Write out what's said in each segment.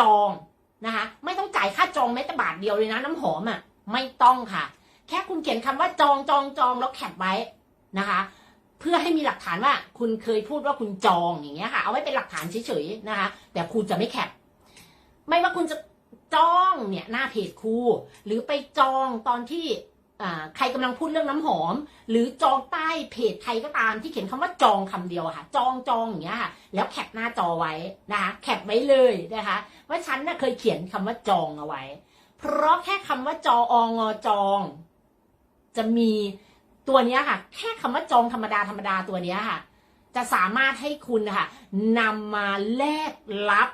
จองนะคะ ไม่ต้องจ่ายค่าจองแม้แต่บาทเดียวเลยนะน้ำหอมอะไม่ต้องค่ะ แค่คุณเขียนคำว่าจองจองจองแล้วแคปไว้นะคะ เพื่อให้มีหลักฐานว่าคุณเคยพูดว่าคุณจองอย่างเงี้ยค่ะ เอาไว้เป็นหลักฐานเฉยๆนะคะ แต่ครูจะไม่แคปไม่ว่าคุณจะจองเนี่ยหน้าเพจครูหรือไปจองตอนที่ ใครกำลังพูดเรื่องน้ำหอม หรือจองใต้เพจใครก็ตามที่เขียนคำว่าจองคำเดียวค่ะ จองจองอย่างเงี้ยค่ะ แล้วแคปหน้าจอไว้นะคะแคปไว้เลยนะคะว่าฉันน่ะเคยเขียนคำว่าจองเอาไว้ เพราะแค่คำว่าจอองอจอง จะมีตัวเนี้ยค่ะ แค่คำว่าจองธรรมดาธรรมดาตัวเนี้ยค่ะ จะสามารถให้คุณนะคะนำมาแลกรับ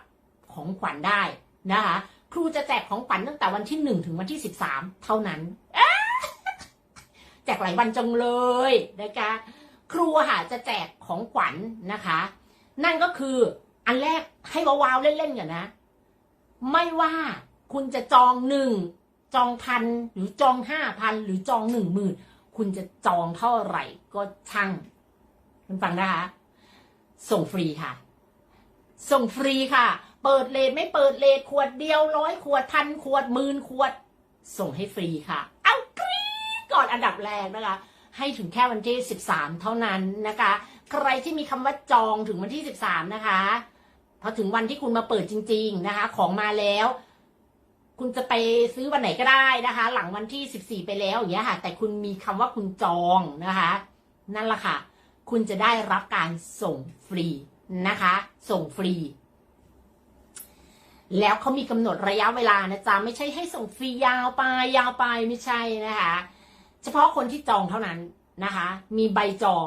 ของขวัญได้นะคะครูจะแจกของขวัญตั้งแต่วันที่หนึ่งถึงวันที่สิบสามเท่านั้น กหลายวันจังเลยนะคะครูค่ะจะแจกของขวัญนะคะ นั่นก็คืออันแรกให้ว้าวๆเล่นๆก่อนนะ ไม่ว่าคุณจะจองหนึ่งจองพันหรือจองห้าพันหรือจองหนึ่งหมื่นคุณจะจองเท่าไหร่ก็ช่างคุณฟังนะคะ ส่งฟรีค่ะ ส่งฟรีค่ะ เปิดเลทไม่เปิดเลทขวดเดียวร้อยขวดพันขวดหมื่นขวด ส่งให้ฟรีค่ะ ก่อนอันดับแรกนะคะ ให้ถึงแค่วันที่ 13 เท่านั้นนะคะ ใครที่มีคำว่าจองถึงวันที่ 13 นะคะพอถึงวันที่คุณมาเปิดจริง ๆนะคะ ของมาแล้ว คุณจะไปซื้อวันไหนก็ได้นะคะ หลังวันที่ 14 ไปแล้วอย่างเงี้ยค่ะ แต่คุณมีคำว่าคุณจองนะคะ นั่นแหละค่ะ คุณจะได้รับการส่งฟรีนะคะ ส่งฟรีแล้วเขามีกำหนดระยะเวลานะจ๊ะ ไม่ใช่ให้ส่งฟรียาวไปยาวไปไม่ใช่นะคะ เฉพาะคนที่จองเท่านั้นนะคะ มีใบจอง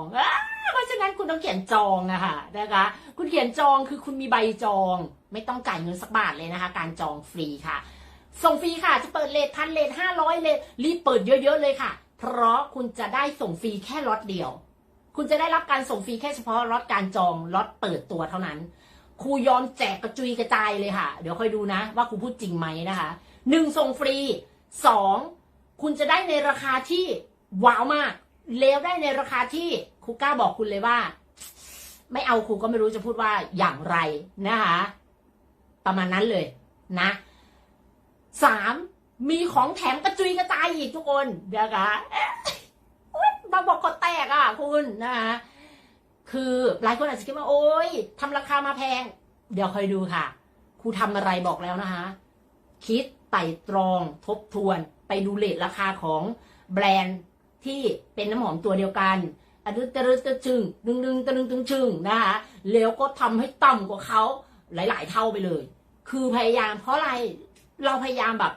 เพราะฉะนั้นคุณต้องเขียนจองนะคะนะคะ คุณเขียนจองคือคุณมีใบจอง ไม่ต้องจ่ายเงินสักบาทเลยนะคะ การจองฟรีค่ะ ส่งฟรีค่ะ จะเปิดเลทพันเลทห้าร้อยเลทรีบเปิดเยอะๆเลยค่ะ เพราะคุณจะได้ส่งฟรีแค่ล็อตเดียว คุณจะได้รับการส่งฟรีแค่เฉพาะล็อตการจองล็อตเปิดตัวเท่านั้นครูยอมแจกกระจุยกระจายเลยค่ะ เดี๋ยวค่อยดูนะ ว่าครูพูดจริงไหมนะคะหนึ่งส่งฟรีสอง คุณจะได้ในราคาที่ว้าวมาก แล้วได้ในราคาที่ครูกล้าบอกคุณเลยว่า ไม่เอาครูก็ไม่รู้จะพูดว่าอย่างไรนะคะ ประมาณนั้นเลยนะสามมีของแถมกระจุยกระจายอีกทุกคนนะคะเอ๊ะบางบอกก็แตกอะคุณนะคะคือหลายคนอาจจะคิดว่าโอ๊ยทำราคามาแพง เดี๋ยวคอยดูค่ะครูทำอะไรบอกแล้วนะคะ คิดไต่ตรองทบทวน ไปดูเลทราคาของแบรนด์ที่เป็นน้ำหอมตัวเดียวกันอะดึงตะลึงตะจึงดึงดึงตะลึงตึงชึงนะคะแล้วก็ทำให้ต่ำกว่าเขาหลาย ๆ เท่าไปเลย คือพยายามเพราะอะไรเราพยายามแบบ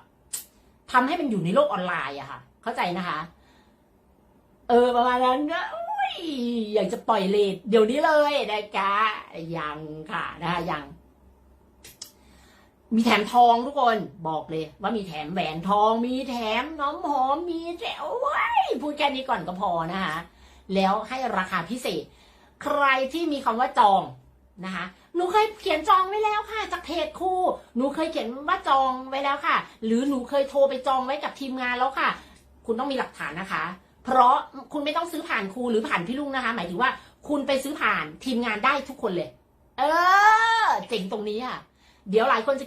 ทำให้มันอยู่ในโลกออนไลน์อะค่ะ เข้าใจนะคะ เออประมาณนั้นก็อุ้ยอยากจะปล่อยเลทเดี๋ยวนี้เลยนะคะยังค่ะนะคะยัง มีแถมทองทุกคนบอกเลย ว่ามีแถมแหวนทอง มีแถมน้ำหอมมีแถวไว้ยพูดแค่นี้ก่อนก็พอนะคะแล้วให้ราคาพิเศษ ใครที่มีคำว่าจองนะคะหนูเคยเขียนจองไว้แล้วค่ะจากเพจครูหนูเคยเขียนว่าจองไว้แล้วค่ะ หรือหนูเคยโทรไปจองไว้กับทีมงานแล้วค่ะ คุณต้องมีหลักฐานนะคะ เพราะคุณไม่ต้องซื้อผ่านครูหรือผ่านพี่ลุงนะคะ หมายถึงว่าคุณไปซื้อผ่านทีมงานได้ทุกคนเลย เออ เจ๋งตรงนี้อะ เดี๋ยวหลายคนจะ